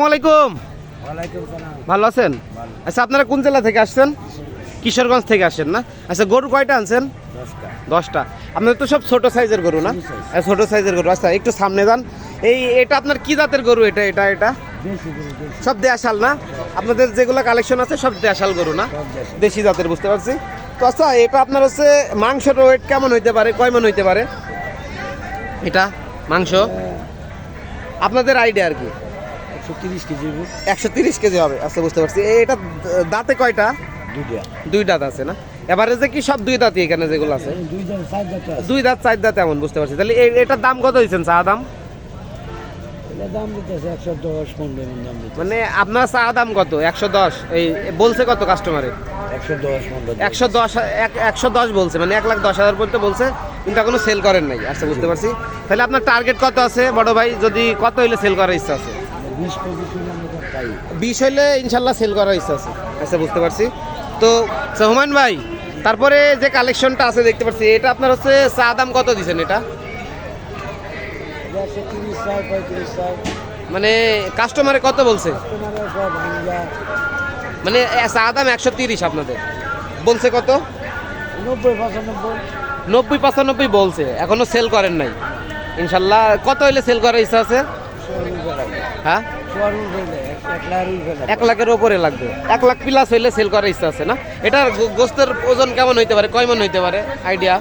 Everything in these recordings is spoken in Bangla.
আসসালামাইকুম ভালো আছেন? আচ্ছা আপনারা কোন জেলা থেকে আসছেন? কিশোরগঞ্জ থেকে আসেন না? আচ্ছা গরু কয়টা আনছেন? দশটা। আপনাদের তো সব ছোট সাইজের গরু না? ছোট। হ্যাঁ, ছোট সাইজের গরু। আচ্ছা একটু সামনে যান। এই এটা আপনার কি জাতের গরু এটা এটা এটা? সব দেশাল না? আপনাদের যেগুলো কালেকশন আছে সব দেশাল গরু না? দেশি জাতের বুঝতে পারছি? তো আচ্ছা এটা আপনার হচ্ছে মাংসের ওয়েট কেমন হইতে পারে? কয় মন হইতে পারে? এটা মাংস? আপনাদের আইডিয়া আর কি। একশো তিরিশ কেজি হবে। আচ্ছা বুঝতে পারছি। এটা দাঁতে কয়টা? দুইটা। দুই দাঁত আছে না? এবারে কি সব দুই দাঁতই এখানে যেগুলো আছে? দুই জন চার জায়গা আছে। দুই দাঁত চার দাঁত এমন বুঝতে পারছি। তাহলে এটার দাম কত চা দাম? মানে আপনার চা দাম কত? একশো দশ। এই বলছে কত কাস্টমারে একশো দশ একশো দশ এক- একশো দশ বলছে মানে এক লাখ দশ হাজার পর্যন্ত বলছে কিন্তু এখনও সেল করেন নাই। আচ্ছা বুঝতে পারছি। তাহলে আপনার টার্গেট কত আছে? বড় ভাই যদি কত হইলে সেল করার ইচ্ছা আছে? বিশ হইলে ইনশাল্লাহ সেল করার ইচ্ছা আছে। আচ্ছা বুঝতে পারছি। তো আচ্ছা, হুমায়ুন ভাই তারপরে যে কালেকশনটা আছে দেখতে পাচ্ছি এটা আপনার হচ্ছে চা দাম কত দিচ্ছেন এটা? মানে কাস্টমারে কত বলছে? মানে চা দাম একশো তিরিশ আপনাদের। বলছে কত? নব্বই পঁচানব্বই। নব্বই পঁচানব্বই বলছে। এখনও সেল করেন নাই। ইনশাল্লাহ কত হইলে সেল করার ইচ্ছা আছে? হ্যাঁ? এক লাখের ওপরে লাগবে। এক লাখ প্লাস হইলে সেল করার ইচ্ছা আছে না? এটার গোস্তের ওজন কেমন হইতে পারে? কয় মন হইতে পারে? আইডিয়া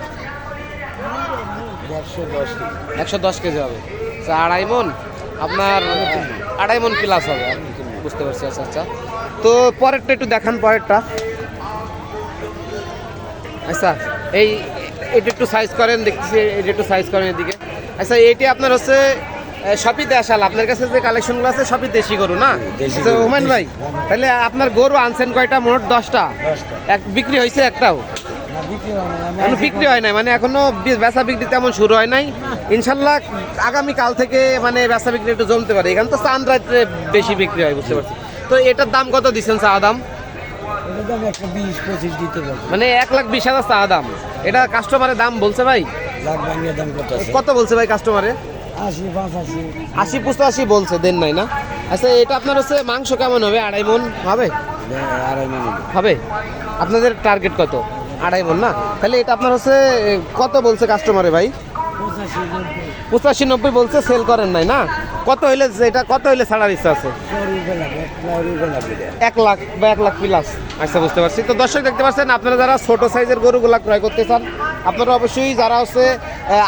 একশো দশ কেজি একশো দশ কেজি হবে। আচ্ছা, আড়াই মন? আপনার আড়াই মন প্লাস হবে। বুঝতে পারছি। আচ্ছা আচ্ছা। তো পরেরটা একটু দেখান পরেরটা। আচ্ছা এই এটা একটু সাইজ করেন দেখতেছি এটা একটু সাইজ করেন এদিকে। আচ্ছা এটি আপনার হচ্ছে সবই দেশাল। আপনার কাছে যে কালেকশনগুলো আছে সবই দেশি গরু না? হুমায়ুন ভাই তাহলে আপনার গরু আনছেন কয়টা? মোট দশটা। এক বিক্রি হয়েছে একটাও? হয় এখনও বিক্রি হয় নাই? মানে এখনও বেচা বিক্রি তেমন শুরু হয় নাই। ইনশাল্লাহ আগামী কাল থেকে মানে বেচা বিক্রি একটু জমতে পারে। এখানে তো চাঁদ রাত্রে বেশি বিক্রি হয় বুঝতে পারছি। তো এটার দাম কত দিচ্ছেন চা দাম? মানে এক লাখ বিশ হাজার চা দাম। এটা কাস্টমারের দাম বলছে ভাই? কত বলছে ভাই কাস্টমারে আশি পঁচাশি। বলছে দেন নাই না? আচ্ছা এটা আপনার হচ্ছে মাংস কেমন হবে? আড়াই মন হবে? আড়াই মিনিট হবে। আপনাদের টার্গেট কত? আড়াই মন না? তাহলে এটা আপনার হচ্ছে কত বলছে কাস্টমারে ভাই? পঁচাশি নব্বই বলছে সেল করেন নাই না? কত হইলে এটা কত হইলে ছাড়ার ইচ্ছা আছে? এক লাখ বা এক লাখ প্লাস আচ্ছা বুঝতে পারছি। তো দর্শক দেখতে পাচ্ছেন আপনারা যারা ছোট সাইজের গরুগুলা ক্রয় করতে চান আপনারা অবশ্যই যারা হচ্ছে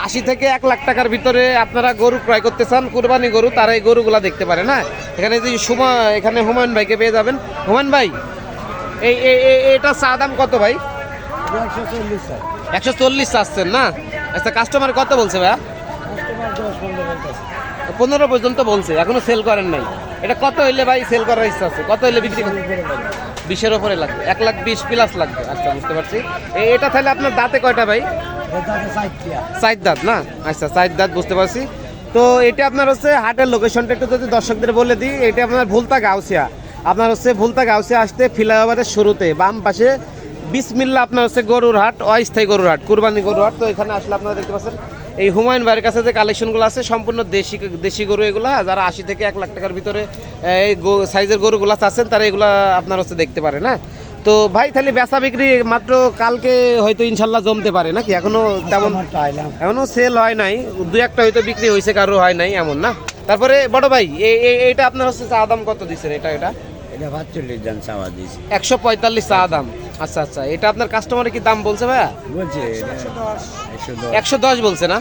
আশি থেকে এক লাখ টাকার ভিতরে আপনারা গরু ক্রয় করতে চান কুরবানি গরু তারা এই গরুগুলা দেখতে পারে না? এখানে যে সুমা এখানে হুমায়ুন ভাইকে পেয়ে যাবেন। হুমায়ুন ভাই এই এটা চা দাম কত ভাই? একশো চল্লিশ স্যার। একশো চল্লিশ চাচ্ছেন না? আচ্ছা কাস্টমার কত বলছে ভাইয়া? পনেরো পর্যন্ত বলছে, এখনও সেল করেন নাই। এটা কত হইলে ভাই সেল করার ইচ্ছা আছে? কত হইলে বিক্রি বিশের ওপরে লাগবে, এক লাখ বিশ প্লাস লাগবে। আচ্ছা বুঝতে পারছি। এটা তাহলে আপনার দাঁতে কয়টা ভাই? চার দাঁত না? আচ্ছা চার দাঁত, বুঝতে পারছি। তো এটা আপনার হচ্ছে হাটের লোকেশনটা একটু যদি দর্শকদের বলে দিই, এটা আপনার ভুলতা গাউসিয়া। আপনার হচ্ছে ভুলতা গাউসিয়া আসতে ফ্লাইওভারের শুরুতে, বাম পাশে বিসমিল্লা আপনার হচ্ছে গরুর হাট অস্থায়ী গরুর হাট কুরবানি গরুর হাট। তো এখানে আসলে আপনারা দেখতে পাচ্ছেন এই হুমায়ুন ভাইয়ের কাছে যে কালেকশনগুলো আছে সম্পূর্ণ দেশি দেশি গরু এগুলো যারা আশি থেকে এক লাখ টাকার ভিতরে এই সাইজের গরুগুলো চাচ্ছেন তারা এগুলো আপনার হচ্ছে দেখতে পারে না? তো ভাই তাহলে বেচা বিক্রি মাত্র কালকে হয়তো ইনশাল্লাহ জমতে পারে নাকি এখনও তেমন এখনও সেল হয় নাই। দু একটা হয়তো বিক্রি হয়েছে কারও হয় নাই এমন না? তারপরে বড় ভাই এ- এ- এইটা আপনার হচ্ছে চা দাম কত দিচ্ছেন? এটা এটা? এটা পাঁচচল্লিশ জন চাওয়া দিয়েছি। একশো পঁয়তাল্লিশ চা দাম। আচ্ছা আচ্ছা। এটা আপনার কাস্টমারে কি দাম বলছে ভাইয়া? বলছে একশো দশ। বলছে না?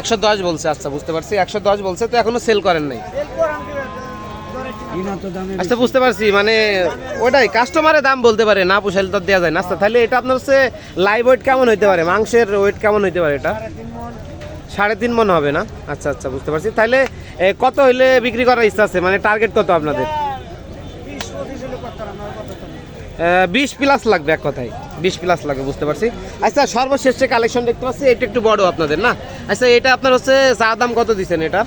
একশো দশ বলছে আচ্ছা বুঝতে পারছি। একশো দশ বলছে তো এখনও সেল করেন নাই। আচ্ছা বুঝতে পারছি মানে ওটাই কাস্টমারের দাম বলতে পারে না পোষাইলে তো দেওয়া যায়। না আচ্ছা তাহলে এটা আপনার হচ্ছে লাইভ ওয়েট কেমন হইতে পারে? মাংসের ওয়েট কেমন হইতে পারে এটা? সাড়ে তিন মন হবে না? আচ্ছা আচ্ছা বুঝতে পারছি। তাহলে কত হইলে বিক্রি করার ইচ্ছা আছে? মানে টার্গেট কত আপনাদের? বিশ প্লাস লাগবে এক কথায়। বিশ প্লাস লাগবে, বুঝতে পারছি। আচ্ছা সর্বশেষ যে কালেকশন দেখতে পাচ্ছি, এটা একটু বড় আপনাদের, না? আচ্ছা এটা আপনার হচ্ছে চা দাম কত দিচ্ছেন এটা?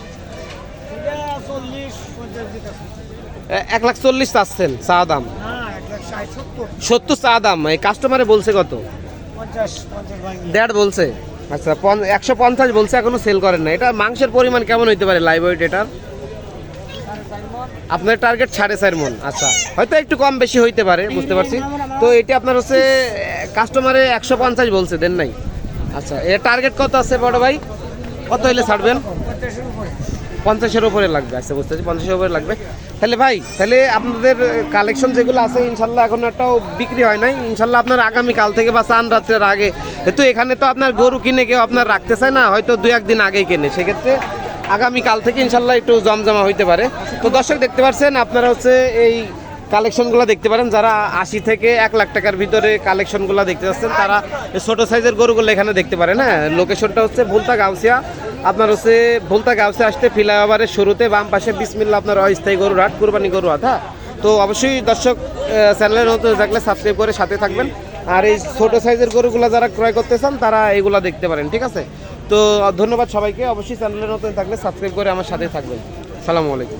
এক লাখ চল্লিশ চাচ্ছেন চা দাম। সত্তর চা দাম, এই কাস্টমারে বলছে কত? দেড় বলছে। আচ্ছা একশো পঞ্চাশ বলছে, এখনও সেল করেন না এটা মাংসের পরিমাণ কেমন হইতে পারে লাইভ ওয়েট এটার? আপনার টার্গেট সাড়ে চার মন। আচ্ছা হয়তো একটু কম বেশি হইতে পারে, বুঝতে পারছি। তো এটা আপনার হচ্ছে কাস্টমারে একশো পঞ্চাশ বলছে, দেন নাই। আচ্ছা এর টার্গেট কত আছে বড় ভাই? কত হইলে ছাড়বেন? পঞ্চাশের উপরে লাগবে আচ্ছা বুঝতে পারছি, পঞ্চাশের উপরে লাগবে। তাহলে ভাই, তাহলে আপনাদের কালেকশন যেগুলো আছে, ইনশাল্লাহ এখন একটাও বিক্রি হয় নাই। ইনশাল্লাহ আপনার আগামী কাল থেকে বা চান রাত্রের আগে, তো এখানে তো আপনার গরু কিনে কেউ আপনার রাখতে চায় না, হয়তো দু একদিন আগেই কেনে। সেক্ষেত্রে আগামী কাল থেকে ইনশাল্লাহ একটু জমজমা হইতে পারে। তো দর্শক দেখতে পাচ্ছেন আপনারা হচ্ছে এই কালেকশনগুলো দেখতে পারেন। যারা আশি থেকে এক লাখ টাকার ভিতরে কালেকশনগুলো দেখতে পাচ্ছেন তারা ছোট সাইজের গরুগুলো এখানে দেখতে পারেন হ্যাঁ। লোকেশনটা হচ্ছে ভুলতা গাউসিয়া। আপনার হচ্ছে ভুলতা গাউসিয়া আসতে ফ্লাইওভারের শুরুতে বাম পাশে বিসমিল্লা আপনার অস্থায়ী গরু হাট, কুরবানি গরু হাট হ্যাঁ। তো অবশ্যই দর্শক চ্যানেলের নতুন থাকলে সাবস্ক্রাইব করে সাথে থাকবেন। আর এই ছোট সাইজের গরুগুলো যারা ক্রয় করতে চান, তারা এইগুলো দেখতে পারেন, ঠিক আছে? তো ধন্যবাদ সবাইকে। অবশ্যই চ্যানেলের নতুন থাকলে সাবস্ক্রাইব করে আমার সাথে থাকবেন। সালামু আলাইকুম।